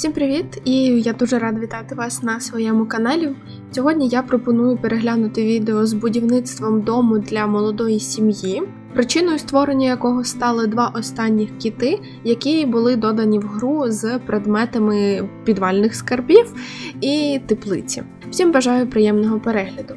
Всім привіт! І я дуже рада вітати вас на своєму каналі. Сьогодні я пропоную переглянути відео з будівництвом дому для молодої сім'ї, причиною створення якого стали два останніх кіти, які були додані в гру з предметами підвальних скарбів і теплиці. Всім бажаю приємного перегляду.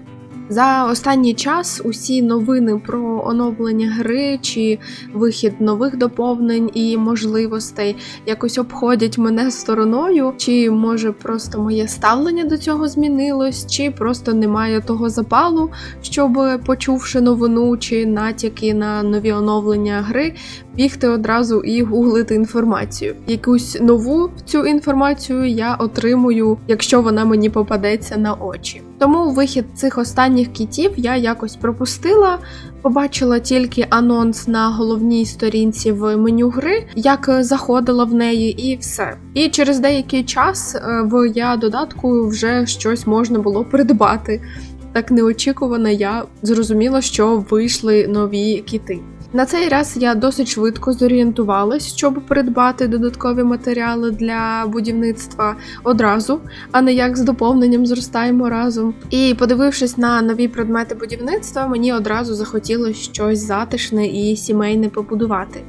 За останній час усі новини про оновлення гри чи вихід нових доповнень і можливостей якось обходять мене стороною, чи може просто моє ставлення до цього змінилось, чи просто немає того запалу, щоб почувши новину чи натяки на нові оновлення гри, бігти одразу і гуглити інформацію. Якусь нову цю інформацію я отримую, якщо вона мені попадеться на очі. Тому вихід цих останніх кітів я якось пропустила. Побачила тільки анонс на головній сторінці в меню гри, як заходила в неї, і все. І через деякий час е, в я додатку вже щось можна було придбати. Так неочікувано я зрозуміла, що вийшли нові кіти. На цей раз я досить швидко зорієнтувалась, щоб придбати додаткові матеріали для будівництва одразу, а не як з доповненням зростаємо разом. І подивившись на нові предмети будівництва, мені одразу захотілося щось затишне і сімейне побудувати.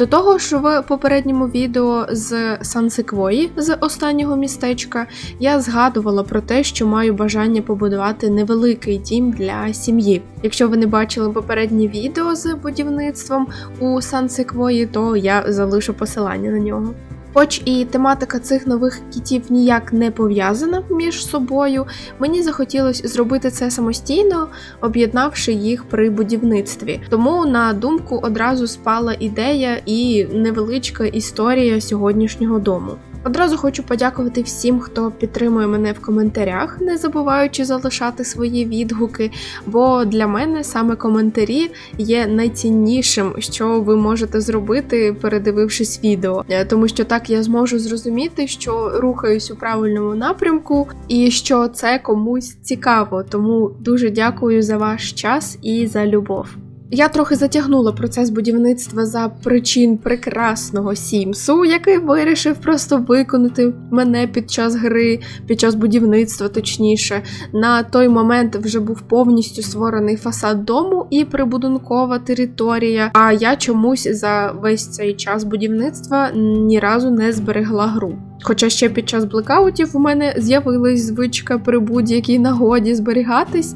До того ж, в попередньому відео з Сансиквої з останнього містечка я згадувала про те, що маю бажання побудувати невеликий дім для сім'ї. Якщо ви не бачили попереднє відео з будівництвом у Сансиквої, то я залишу посилання на нього. Хоч і тематика цих нових кітів ніяк не пов'язана між собою, мені захотілося зробити це самостійно, об'єднавши їх при будівництві. Тому на думку одразу спала ідея і невеличка історія сьогоднішнього дому. Одразу хочу подякувати всім, хто підтримує мене в коментарях, не забуваючи залишати свої відгуки, бо для мене саме коментарі є найціннішим, що ви можете зробити, передивившись відео, Е, тому що так я зможу зрозуміти, що рухаюсь у правильному напрямку і що це комусь цікаво. Тому дуже дякую за ваш час і за любов. Я трохи затягнула процес будівництва за причин прекрасного Сімсу, який вирішив просто виконати мене під час гри, під час будівництва, точніше. На той момент вже був повністю створений фасад дому і прибудинкова територія. А я чомусь за весь цей час будівництва ні разу не зберегла гру. Хоча ще під час блекаутів у мене з'явилась звичка при будь-якій нагоді зберігатись.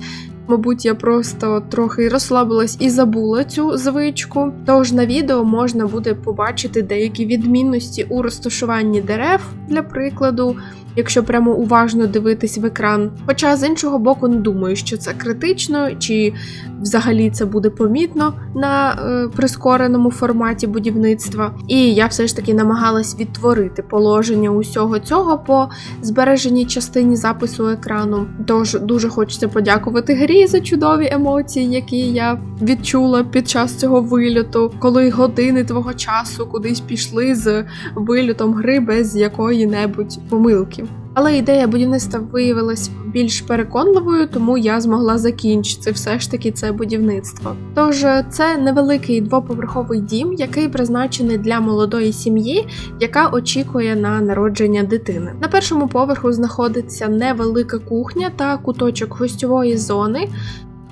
Мабуть, я просто трохи розслабилась і забула цю звичку. Тож на відео можна буде побачити деякі відмінності у розташуванні дерев, для прикладу, якщо прямо уважно дивитись в екран. Хоча з іншого боку, не думаю, що це критично, чи взагалі це буде помітно на е, прискореному форматі будівництва. І я все ж таки намагалась відтворити положення усього цього по збереженій частині запису екрану. Тож дуже хочеться подякувати грі за чудові емоції, які я відчула під час цього вильоту, коли години твого часу кудись пішли з вильотом гри без якої-небудь помилки. Але ідея будівництва виявилась більш переконливою, тому я змогла закінчити все ж таки це будівництво. Тож це невеликий двоповерховий дім, який призначений для молодої сім'ї, яка очікує на народження дитини. На першому поверху знаходиться невелика кухня та куточок гостьової зони.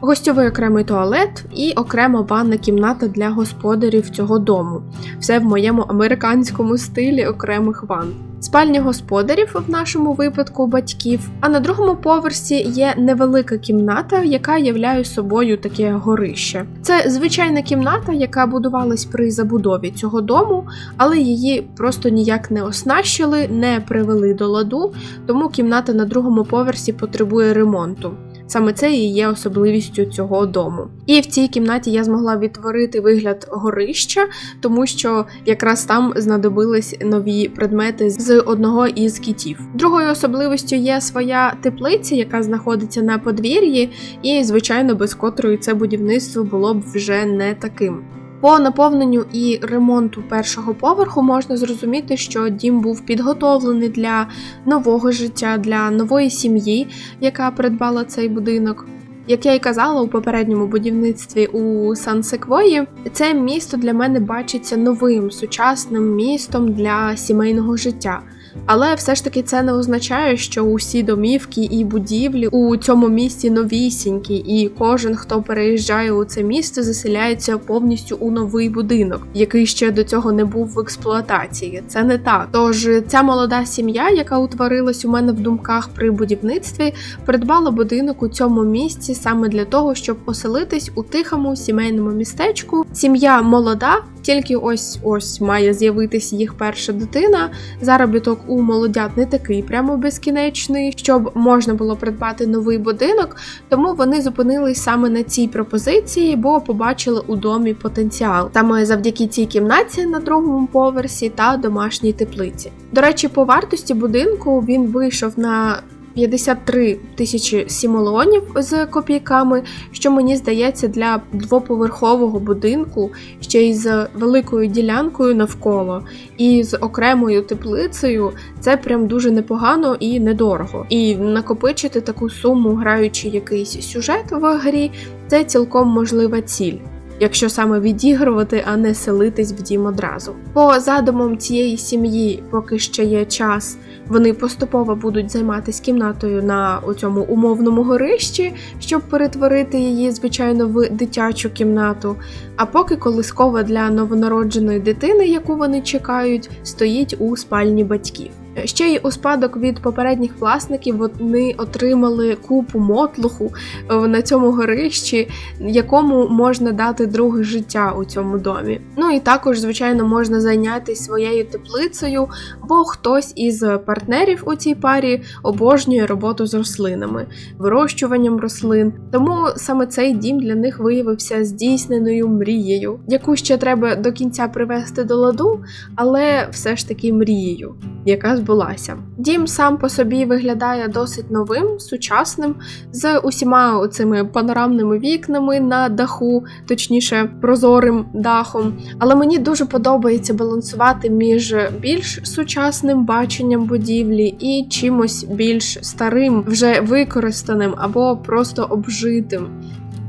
Гостьовий окремий туалет і окрема ванна кімната для господарів цього дому. Все в моєму американському стилі окремих ванн. Спальня господарів в нашому випадку батьків. А на другому поверсі є невелика кімната, яка являє собою таке горище. Це звичайна кімната, яка будувалась при забудові цього дому, але її просто ніяк не оснащили, не привели до ладу, тому кімната на другому поверсі потребує ремонту. Саме це і є особливістю цього дому. І в цій кімнаті я змогла відтворити вигляд горища, тому що якраз там знадобились нові предмети з одного із кітів. Другою особливістю є своя теплиця, яка знаходиться на подвір'ї, і, звичайно, без котрої це будівництво було б вже не таким. По наповненню і ремонту першого поверху можна зрозуміти, що дім був підготовлений для нового життя, для нової сім'ї, яка придбала цей будинок. Як я й казала у попередньому будівництві у Сан-Секвої, це місто для мене бачиться новим сучасним містом для сімейного життя. Але все ж таки це не означає, що усі домівки і будівлі у цьому місті новісінькі, і кожен, хто переїжджає у це місто, заселяється повністю у новий будинок, який ще до цього не був в експлуатації. Це не так. Тож ця молода сім'я, яка утворилась у мене в думках при будівництві, придбала будинок у цьому місці саме для того, щоб оселитись у тихому сімейному містечку. Сім'я молода, тільки ось ось має з'явитись їх перша дитина. Заробіток у молодят не такий прямо безкінечний, щоб можна було придбати новий будинок. Тому вони зупинились саме на цій пропозиції, бо побачили у домі потенціал саме завдяки цій кімнаті на другому поверсі та домашній теплиці. До речі, по вартості будинку він вийшов на 53 тисячі сімолонів з копійками, що мені здається для двоповерхового будинку ще й з великою ділянкою навколо і з окремою теплицею. Це прям дуже непогано і недорого. І накопичити таку суму, граючи якийсь сюжет в грі, це цілком можлива ціль. Якщо саме відігрувати, а не селитись в дім одразу. По задумам цієї сім'ї, поки ще є час, вони поступово будуть займатися кімнатою на цьому умовному горищі, щоб перетворити її, звичайно, в дитячу кімнату. А поки колискова для новонародженої дитини, яку вони чекають, стоїть у спальні батьків. Ще й у спадок від попередніх власників вони отримали купу мотлуху е, на цьому горищі, якому можна дати друге життя у цьому домі. Ну і також, звичайно, можна зайнятися своєю теплицею, бо хтось із партнерів у цій парі обожнює роботу з рослинами, вирощуванням рослин. Тому саме цей дім для них виявився здійсненою мрією, яку ще треба до кінця привести до ладу, але все ж таки мрією, яка збулася. Дім сам по собі виглядає досить новим, сучасним, з усіма цими панорамними вікнами на даху, точніше, прозорим дахом. Але мені дуже подобається балансувати між більш сучасним баченням будівлі і чимось більш старим, вже використаним або просто обжитим.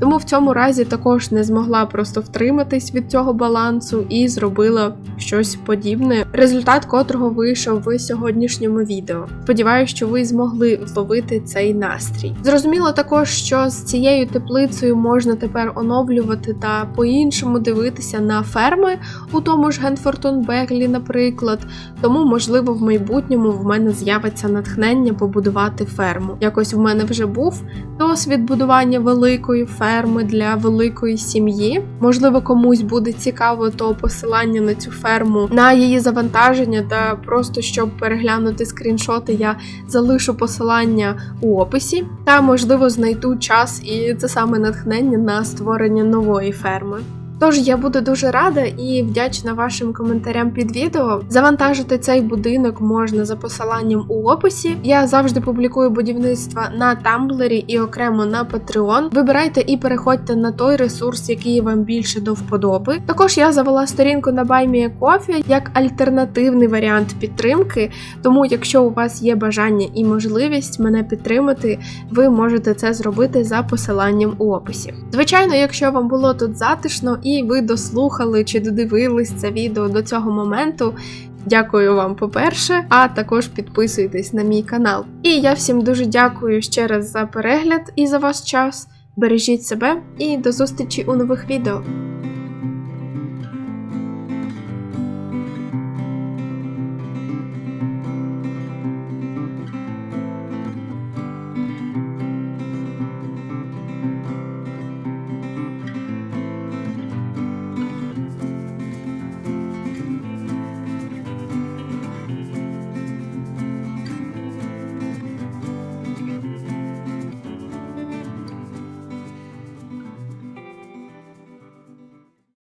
Тому в цьому разі також не змогла просто втриматись від цього балансу і зробила щось подібне, результат котрого вийшов в сьогоднішньому відео. Сподіваюся, що ви змогли вловити цей настрій. Зрозуміло також, що з цією теплицею можна тепер оновлювати та по-іншому дивитися на ферми у тому ж Генфортон Беглі, наприклад. Тому, можливо, в майбутньому в мене з'явиться натхнення побудувати ферму. Якось в мене вже був досвід будування великої ферми ферми для великої сім'ї. Можливо, комусь буде цікаво то посилання на цю ферму, на її завантаження, та просто щоб переглянути скріншоти, я залишу посилання у описі. Та можливо знайду час і це саме натхнення на створення нової ферми. Тож я буду дуже рада і вдячна вашим коментарям під відео. Завантажити цей будинок можна за посиланням у описі. Я завжди публікую будівництва на Тамблері і окремо на Patreon. Вибирайте і переходьте на той ресурс, який вам більше до вподоби. Також я завела сторінку на BuyMeACoffee як альтернативний варіант підтримки. Тому, якщо у вас є бажання і можливість мене підтримати, ви можете це зробити за посиланням у описі. Звичайно, якщо вам було тут затишно і ви дослухали чи додивились це відео до цього моменту. Дякую вам, по-перше, а також підписуйтесь на мій канал. І я всім дуже дякую ще раз за перегляд і за ваш час. Бережіть себе і до зустрічі у нових відео.